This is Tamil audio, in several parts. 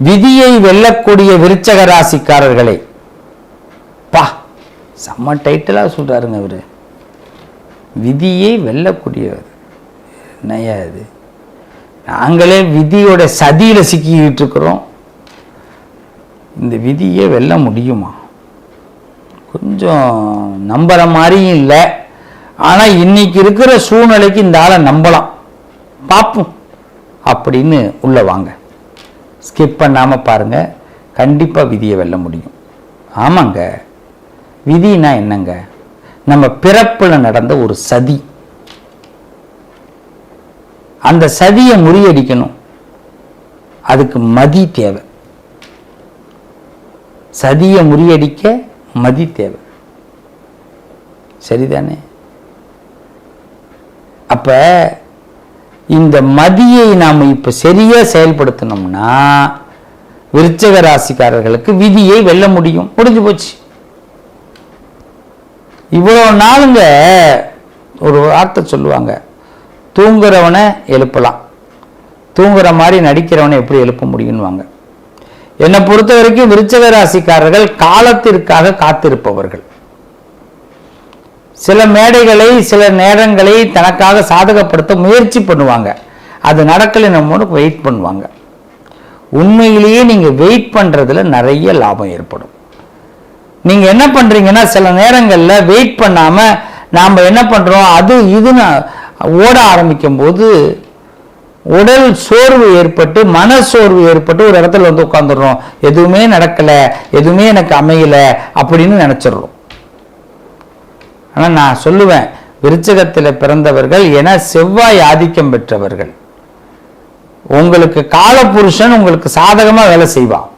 விதியை வெல்லக்கூடிய விருச்சக ராசிக்காரர்களை பா செம்ம டைட்டிலாக சொல்கிறாருங்க அவர். விதியை வெல்லக்கூடியவர். என்னையா இது? நாங்களே விதியோட சதியில் சிக்கிக்கிட்டு இருக்கிறோம். இந்த விதியை வெல்ல முடியுமா? கொஞ்சம் நம்புகிற மாதிரியும் இல்லை. ஆனால் இன்னைக்கு இருக்கிற சூழ்நிலைக்கு இந்த ஆளை நம்பலாம். பார்ப்போம் அப்படின்னு உள்ளே வாங்க. ஸ்கிப் பண்ணாமல் பாருங்க. கண்டிப்பாக விதியை வெல்ல முடியும். ஆமாங்க. விதினா என்னங்க? நம்ம பிறப்பில் நடந்த ஒரு சதி. அந்த சதியை முறியடிக்கணும். அதுக்கு மதி தேவை. சதியை முறியடிக்க மதி தேவை. சரிதானே? அப்ப இந்த மதியை நாம் இப்போ சரியாக செயல்படுத்தினோம்னா விருச்சக ராசிக்காரர்களுக்கு விதியை வெல்ல முடியும். முடிஞ்சு போச்சு. இவ்வளோ நாளுங்க ஒரு வார்த்தை சொல்லுவாங்க. தூங்குறவனை எழுப்பலாம். தூங்குற மாதிரி நடிக்கிறவனை எப்படி எழுப்ப முடியும்வாங்க என்னை பொறுத்த வரைக்கும் விருச்சக ராசிக்காரர்கள் காலத்திற்காக காத்திருப்பவர்கள். சில மேடைகளை சில நேரங்களை தனக்காக சாதகப்படுத்த முயற்சி பண்ணுவாங்க. அது நடக்கலை நம்ம வெயிட் பண்ணுவாங்க. உண்மையிலேயே நீங்கள் வெயிட் பண்ணுறதுல நிறைய லாபம் ஏற்படும். நீங்கள் என்ன பண்ணுறீங்கன்னா சில நேரங்களில் வெயிட் பண்ணாமல் நாம் என்ன பண்ணுறோம் அது இதுன்னு ஓட ஆரம்பிக்கும் போது உடல் சோர்வு ஏற்பட்டு மன சோர்வு ஏற்பட்டு ஒரு இடத்துல வந்து உட்காந்துடுறோம் எதுவுமே நடக்கலை எதுவுமே எனக்கு அமையலை அப்படின்னு நினச்சிடுறோம். ஆனால் நான் சொல்லுவேன் விருச்சகத்தில் பிறந்தவர்கள் என செவ்வாய் ஆதிக்கம் பெற்றவர்கள். உங்களுக்கு காலபுருஷன் உங்களுக்கு சாதகமா வேலை செய்வான்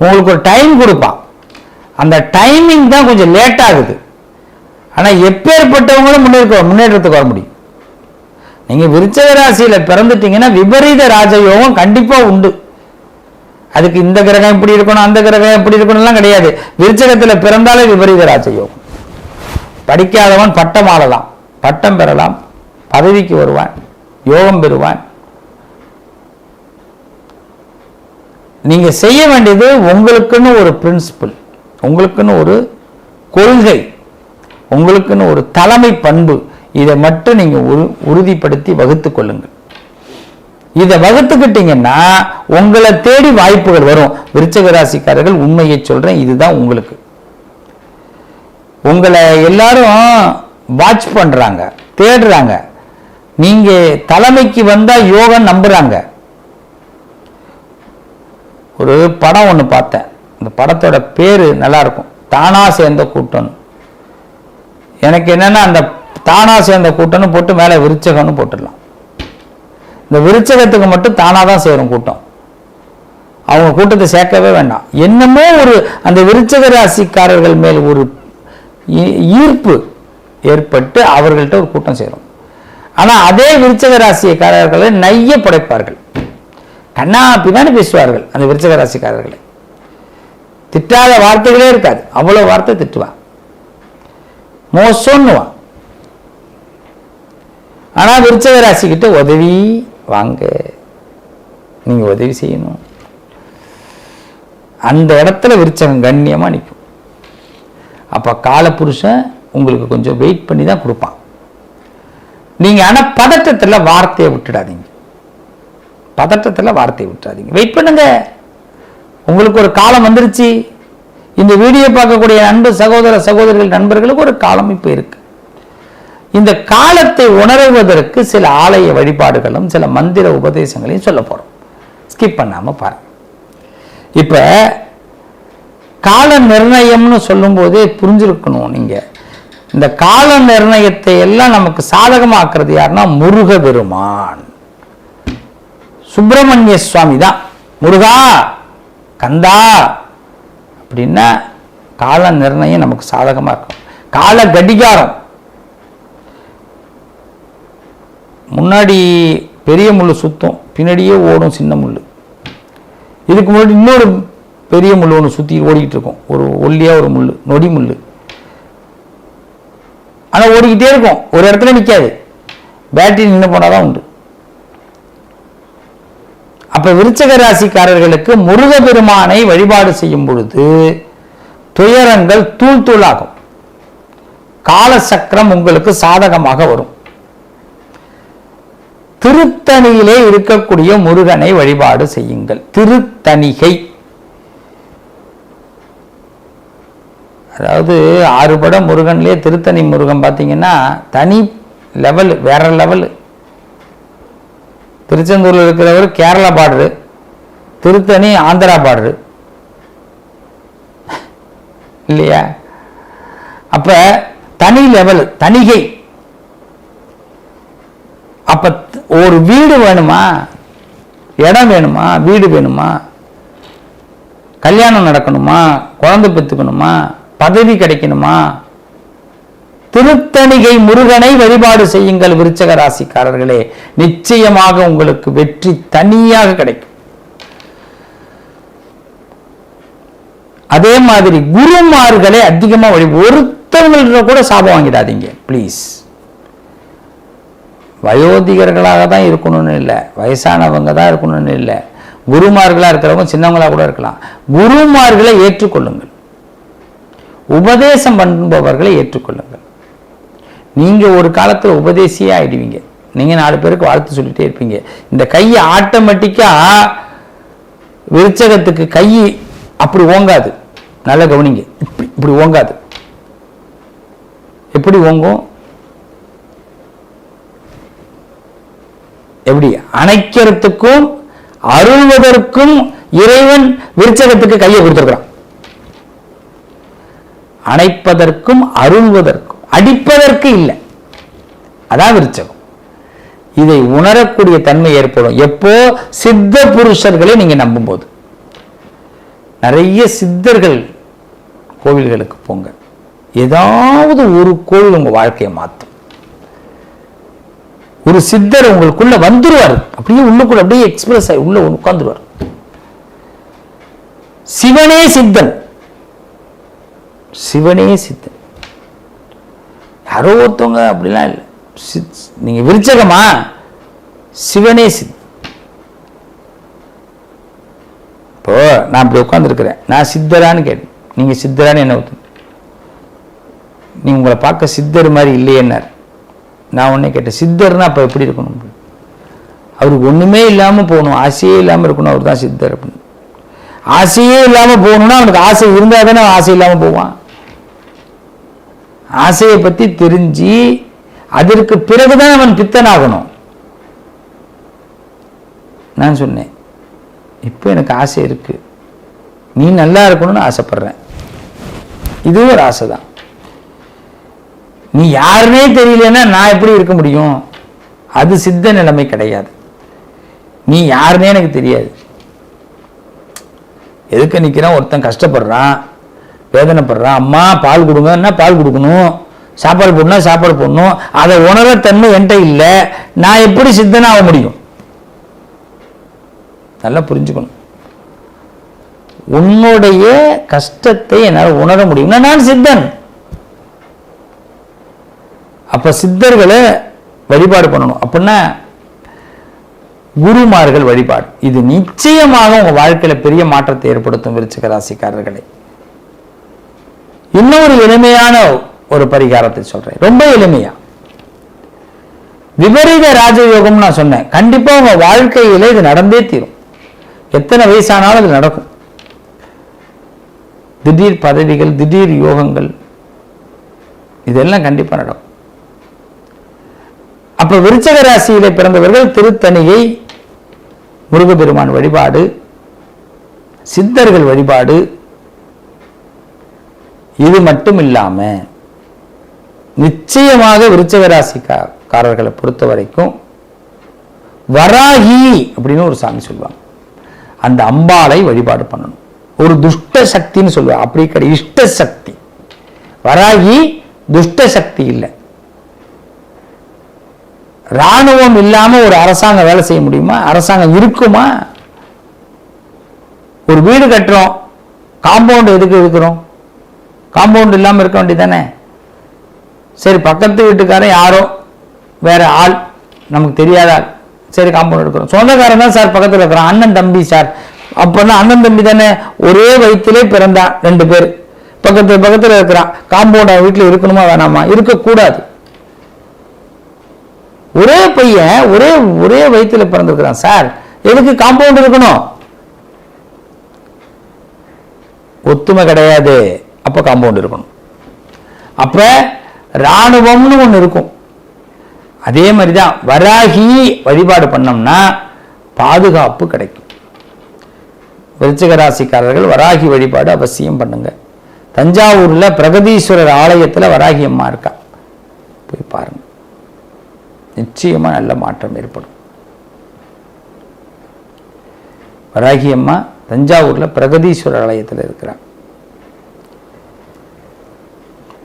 உங்களுக்கு ஒரு டைம் கொடுப்பான் அந்த டைமிங் தான் கொஞ்சம் லேட் ஆகுது. ஆனால் எப்பேற்பட்டவங்களும் முன்னேற்க முன்னேற்றத்துக்கு வர முடியும். நீங்கள் விருச்சக ராசியில பிறந்துட்டீங்கன்னா விபரீத ராஜயோகம் கண்டிப்பாக உண்டு. அதுக்கு இந்த கிரகம் இப்படி இருக்கணும் அந்த கிரகம் இப்படி இருக்கணும்லாம் கிடையாது. விருச்சகத்தில் பிறந்தாலே விபரீத ராஜயோகம். படிக்காதவன் பட்டம் ஆளலாம். பட்டம் பெறலாம். பதவிக்கு வருவான். யோகம் பெறுவான். நீங்க செய்ய வேண்டியது உங்களுக்குன்னு ஒரு பிரின்சிபல் உங்களுக்குன்னு ஒரு கொள்கை உங்களுக்குன்னு ஒரு தலைமை பண்பு. இதை மட்டும் நீங்க உறு- உறுதிப்படுத்தி வகுத்து கொள்ளுங்கள். இதை வகுத்துக்கிட்டீங்கன்னா உங்களை தேடி வாய்ப்புகள் வரும். விருச்சக ராசிக்காரர்கள் உண்மையை சொல்றேன் இதுதான் உங்களுக்கு. உங்களை எல்லாரும் வாட்ச் பண்ணுறாங்க தேடுறாங்க. நீங்கள் தலைமைக்கு வந்தால் யோகம் நம்புறாங்க. ஒரு படம் ஒன்று பார்த்தேன். அந்த படத்தோட பேர் நல்லா இருக்கும் தானா சேர்ந்த கூட்டம் எனக்கு என்னன்னா அந்த தானா சேர்ந்த கூட்டம்னு போட்டு மேலே விருச்சகம்னு போட்டுடலாம். இந்த விருச்சகத்துக்கு மட்டும் தானாக தான் சேரும் கூட்டம். அவங்க கூட்டத்தை சேர்க்கவே வேண்டாம். என்னமோ ஒரு அந்த விருச்சக ராசிக்காரர்கள் மேல் ஒரு ஈர்ப்பு ஏற்பட்டு அவர்கள்ட்ட ஒரு கூட்டம் சேரும். ஆனா அதே விருச்சக ராசிக்காரர்களை நைய படைப்பார்கள். கண்ணா பின்னாடி பேசுவார்கள் அந்த விருச்சக ராசிக்காரர்களை திட்டாத வார்த்தைகளே இருக்காது. அவ்வளவு வார்த்தை திட்டுவான். மோசம்னுவான். ஆனா விருச்சக ராசிக்கிட்ட உதவி வாங்க. நீங்க உதவி செய்யணும். அந்த இடத்துல விருச்சகம் கண்ணியமா நிற்கும் அப்போ காலப்புருஷன் உங்களுக்கு கொஞ்சம் வெயிட் பண்ணி தான் கொடுப்பான். நீங்கள் ஆனால் பதட்டத்தில் வார்த்தையை விட்டுடாதீங்க. பதட்டத்தில் வார்த்தையை விட்டுறாதீங்க. வெயிட் பண்ணுங்க. உங்களுக்கு ஒரு காலம் வந்துருச்சு. இந்த வீடியோ பார்க்கக்கூடிய அன்பு சகோதர சகோதரிகள் நண்பர்களுக்கு ஒரு காலம் இப்போ இருக்கு. இந்த காலத்தை உணர்வதற்கு சில ஆலய வழிபாடுகளும் சில மந்திர உபதேசங்களையும் சொல்ல போகிறோம் ஸ்கிப் பண்ணாமல் பாருங்க. இப்போ கால நிர்ணயம்னு சொல்லும்போதே புரிஞ்சிருக்கணும் நீங்க. இந்த கால நிர்ணயத்தை எல்லாம் நமக்கு சாதகமாக்குறது யாருன்னா முருக பெருமான் சுப்பிரமணிய சுவாமி தான். முருகா கந்தா அப்படின்னா கால நிர்ணயம் நமக்கு சாதகமா இருக்கும் கால கடிகாரம் முன்னாடி பெரிய முள்ளு சுத்தும் பின்னாடியே ஓடும் சின்ன முள்ளு. இதுக்கு முன்னாடி இன்னொரு பெரிய முள் ஒன்று சுற்றி ஓடிக்கிட்டு இருக்கும். ஒரு ஒல்லியாக ஒரு முள் நொடி முள் ஆனால் ஓடிக்கிட்டே இருக்கும். ஒரு இடத்துல நிற்காது பேட்டரி நின்று போனால் தான் உண்டு. அப்ப விருச்சக ராசிக்காரர்களுக்கு முருகபெருமானை வழிபாடு செய்யும் பொழுது துயரங்கள் தூள் தூளாகும். காலசக்கரம் உங்களுக்கு சாதகமாக வரும். திருத்தணியிலே இருக்கக்கூடிய முருகனை வழிபாடு செய்யுங்கள். திருத்தணிகை. அதாவது ஆறுபட முருகன்லேயே திருத்தணி முருகன் பார்த்தீங்கன்னா தனி லெவல் வேற லெவல் திருச்செந்தூரில் இருக்கிறவர் கேரளா பாடுறு திருத்தணி ஆந்திரா பாடுறு இல்லையா? அப்ப தனி லெவல் தணிகை. அப்ப ஒரு வீடு வேணுமா? இடம் வேணுமா? வீடு வேணுமா? கல்யாணம் நடக்கணுமா? குழந்தை பெற்றுக்கணுமா? பதவி கிடைக்கணுமா? திருத்தணிகை முருகனை வழிபாடு செய்யுங்கள் விருச்சக ராசிக்காரர்களே நிச்சயமாக உங்களுக்கு வெற்றி தனியாக கிடைக்கும். அதே மாதிரி குருமார்களை அதிகமா வழி ஒருத்தவங்கள்ட்ட கூட சாபம் வாங்கிடாதீங்க ப்ளீஸ் வயோதிகர்களாக தான் இருக்கணும்னு இல்லை வயசானவங்க தான் இருக்கணும்னு இல்லை. குருமார்களாக இருக்கிறவங்க சின்னவங்களா கூட இருக்கலாம். குருமார்களை ஏற்றுக்கொள்ளுங்கள். உபதேசம் பண்ணுபவர்களை ஏற்றுக்கொள்ளுங்கள். நீங்க ஒரு காலத்துல உபதேசியே ஆயிடுவீங்க. நீங்க நாலு பேருக்கு வாழ்த்து சொல்லிட்டே இருப்பீங்க. இந்த கையை ஆட்டோமேட்டிக்கா விருச்சகத்துக்கு கை அப்படி ஓங்காது. நல்லா கவனிங்க. இப்படி இப்படி ஓங்காது. எப்படி ஓங்கும்? எப்படி? அணைக்கிறதுக்கும் அருள்வதற்கும் இறைவன் விருச்சகத்துக்கு கையை கொடுத்துருக்குறான். அணைப்பதற்கும் அருள்வதற்கும். அடிப்பதற்கு இல்லை. அதான் விருச்சகம். இதை உணரக்கூடிய தன்மை ஏற்படும். எப்போ? சித்த புருஷர்களை நீங்க நம்பும்போது. நிறைய சித்தர்கள் கோவில்களுக்கு போங்க. ஏதாவது ஒரு கோவில் உங்க வாழ்க்கையை மாற்றும். ஒரு சித்தர் உங்களுக்குள்ள வந்துருவார். அப்படியே உள்ளுக்குள்ள அப்படியே எக்ஸ்பிரஸ் ஆகி உள்ள உட்கார்ந்துருவார் சிவனே சித்தன். சிவனே சித்தன். யாரோ ஒருத்தவங்க அப்படிலாம் இல்லை. சித்- நீங்க விருச்சகமா? சிவனே சித் இப்போ நான் இப்படி உட்காந்துருக்கிறேன் நான் சித்தரான்னு கேட்டேன். நீங்க சித்தரான்னு என்ன ஒத்து நீ உங்களை பார்க்க சித்தர் மாதிரி இல்லையேன்னார். நான் உடனே கேட்டேன் சித்தர்னா அப்ப எப்படி இருக்கணும்? அவருக்கு ஒண்ணுமே இல்லாம போகணும். ஆசையே இல்லாம இருக்கணும். அவர் தான் சித்தர் அப்படின்னு. ஆசையே இல்லாம போகணும்னா அவனுக்கு ஆசை இருந்தா தானே ஆசை இல்லாம போவான். ஆசையை பற்றி தெரிஞ்சு அதற்கு பிறகுதான் அவன் பித்தனாகணும். நான் சொன்னேன் இப்போ எனக்கு ஆசை இருக்கு. நீ நல்லா இருக்கணும்னு ஆசைப்படுறேன். இதுவும் ஒரு ஆசை தான் நீ யாருனே தெரியலன்னா நான் எப்படி இருக்க முடியும்? அது சித்த நிலைமை கிடையாது. நீ யாருனே எனக்கு தெரியாது. எதுக்கு நிற்கிறான் ஒருத்தன் கஷ்டப்படுறான். வேதனைப்படுறான் அம்மா பால் கொடுங்கன்னா பால் கொடுக்கணும்? சாப்பாடு போடணும்னா சாப்பாடு போடணும். அதை தன்மை என்கிட்ட இல்லை. நான் எப்படி சித்தனாக முடியும்? நல்லா புரிஞ்சுக்கணும். உன்னுடைய கஷ்டத்தை என்னால் உணர முடியும்னா நான் சித்தன். அப்ப சித்தர்களை வழிபாடு பண்ணணும். அப்படின்னா குருமார்கள் வழிபாடு. இது நிச்சயமாக உங்க வாழ்க்கையில பெரிய மாற்றத்தை ஏற்படுத்தும் விருச்சிக ராசிக்காரர்களை. இன்னொரு எளிமையான ஒரு பரிகாரத்தை சொல்றேன். ரொம்ப எளிமையா. விபரீத ராஜயோகம் நான் சொன்னேன். கண்டிப்பா உங்க வாழ்க்கையில இது நடந்தே தீரும். எத்தனை வயசானாலும் இது நடக்கும். திடீர் பதவிகள் திடீர் யோகங்கள் இதெல்லாம் கண்டிப்பா நடக்கும். அப்ப விருச்சக ராசியில பிறந்தவர்கள் திருத்தணியை முருகப்பெருமான் வழிபாடு சித்தர்கள் வழிபாடு இது மட்டும் இல்லாம நிச்சயமாக விருச்சக ராசிக்காரர்களை பொறுத்த வரைக்கும் வராகி அப்படின்னு ஒரு சாமி சொல்லுவாங்க. அந்த அம்பாளை வழிபாடு பண்ணணும். ஒரு துஷ்ட சக்தின்னு சொல்லுவாங்க. அப்படி கிடையாது. இஷ்ட சக்தி. வராகி துஷ்ட சக்தி இல்லை. ராணுவம் இல்லாம ஒரு அரசாங்கம் வேலை செய்ய முடியுமா? அரசாங்கம் இருக்குமா? ஒரு வீடு கட்டுறோம். காம்பவுண்ட் எதுக்கு இருக்கிறோம் காம்பவுண்ட் இல்லாமல் இருக்க வேண்டியதானே சரி பக்கத்து வீட்டுக்காரன் யாரோ வேற ஆள் நமக்கு தெரியாத ஆள். சரி காம்பவுண்ட் எடுக்கிறோம். சொந்தக்காரன் தான் சார் பக்கத்தில் இருக்கிறான். அண்ணன் தம்பி சார். அப்போனா அண்ணன் தம்பி தானே? ஒரே வயிற்றுலே பிறந்தான் ரெண்டு பேர். பக்கத்து பக்கத்தில் இருக்கிறான். காம்பவுண்ட் அவன் வீட்டில் இருக்கணுமா வேணாமா? இருக்கக்கூடாது. ஒரே பையன் ஒரே ஒரே வயிற்றுல பிறந்திருக்கிறான் சார். எதுக்கு காம்பவுண்ட் இருக்கணும்? ஒத்துமை கிடையாது. அப்போ காம்பவுண்ட் இருக்கணும். அப்போ ராணுவம்னு ஒன்று இருக்கும். அதே மாதிரி தான் வராகி வழிபாடு பண்ணோம்னா பாதுகாப்பு கிடைக்கும். விருச்சிக ராசிக்காரர்கள் வராகி வழிபாடு அவசியம் பண்ணுங்க. தஞ்சாவூர்ல பிரகதீஸ்வரர் ஆலயத்துல வராகி அம்மா இருக்கா? போய் பாருங்க. நிச்சயமா நல்ல மாற்றம் ஏற்படும். வராகி அம்மா தஞ்சாவூர்ல பிரகதீஸ்வரர் ஆலயத்தில் இருக்கிறார்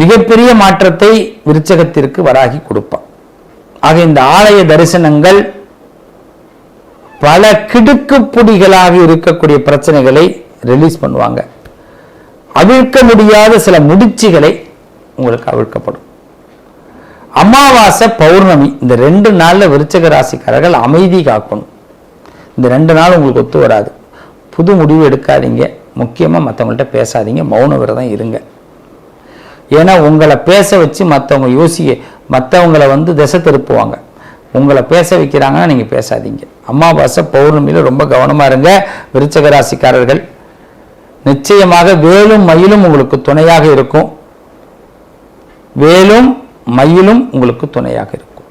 மிகப்பெரிய மாற்றத்தை விருச்சகத்திற்கு வராகி கொடுப்பான். ஆக இந்த ஆலய தரிசனங்கள் பல கிடுக்குப்புடிகளாக இருக்கக்கூடிய பிரச்சனைகளை ரிலீஸ் பண்ணுவாங்க. அவிழ்க்க முடியாத சில முடிச்சுகளை உங்களுக்கு அவிழ்க்கப்படும். அமாவாசை பௌர்ணமி இந்த ரெண்டு நாளில் விருச்சக ராசிக்காரர்கள் அமைதி காக்கணும். இந்த ரெண்டு நாள் உங்களுக்கு ஒத்து வராது. புது முடிவு எடுக்காதீங்க. முக்கியமாக மற்றவங்கள்ட்ட பேசாதீங்க. மௌன விரதம் இருங்க. ஏன்னா உங்களை பேச வச்சு மற்றவங்க யோசிக்க மற்றவங்களை வந்து திசை திருப்புவாங்க. உங்களை பேச வைக்கிறாங்கன்னா நீங்கள் பேசாதீங்க. அமாவாசை பௌர்ணமியில ரொம்ப கவனமாக இருங்க விருச்சக ராசிக்காரர்கள் நிச்சயமாக வேலும் மயிலும் உங்களுக்கு துணையாக இருக்கும். வேலும் மயிலும் உங்களுக்கு துணையாக இருக்கும்.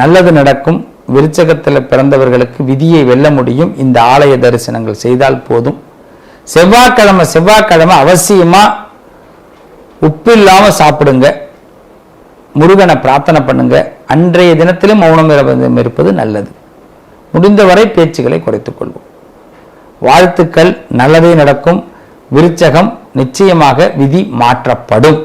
நல்லது நடக்கும். விருச்சகத்தில் பிறந்தவர்களுக்கு விதியை வெல்ல முடியும். இந்த ஆலய தரிசனங்கள் செய்தால் போதும். செவ்வாய்க்கிழமை செவ்வாய்க்கிழமை அவசியமாக உப்பு இல்லாமல் சாப்பிடுங்க. முருகனை பிரார்த்தனை பண்ணுங்க. அன்றைய தினத்திலும் மௌனம் இருப்பது நல்லது. முடிந்தவரை பேச்சுகளை குறைத்துக் கொள்வோம். வாழ்த்துக்கள். நல்லதே நடக்கும். விருச்சகம் நிச்சயமாக விதி மாற்றப்படும்.